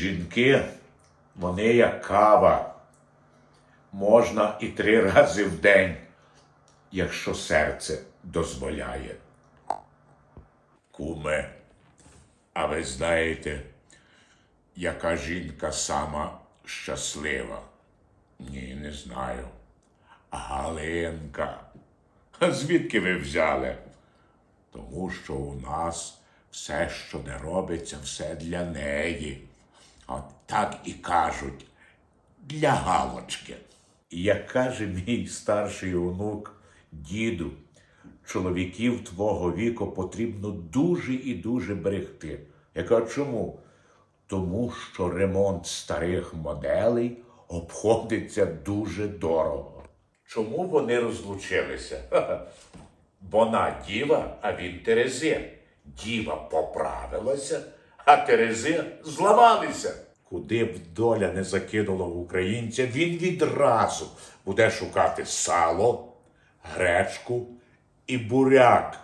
Жінки, вони як кава. Можна і три рази в день, якщо серце дозволяє. Куме, а ви знаєте, яка жінка сама щаслива? Ні, не знаю. Галинка. А звідки ви взяли? Тому що у нас все, що не робиться, все для неї. От так і кажуть, для галочки. Як каже мій старший онук, діду, чоловіків твого віку потрібно дуже і дуже берегти. Я кажу, чому? Тому що ремонт старих моделей обходиться дуже дорого. Чому вони розлучилися? Вона діва, а він Терезин. Діва поправилася, а Терези зламалися. Куди б доля не закинула українця, він відразу буде шукати сало, гречку і буряк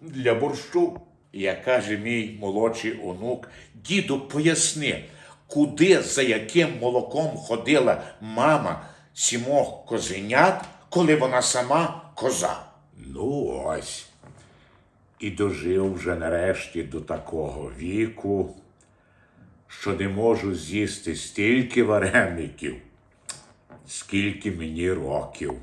для борщу. Як каже мій молодший онук, діду, поясни, куди за яким молоком ходила мама сімох козенят, коли вона сама коза. Ну ось. І дожив вже нарешті до такого віку, що не можу з'їсти стільки вареників, скільки мені років.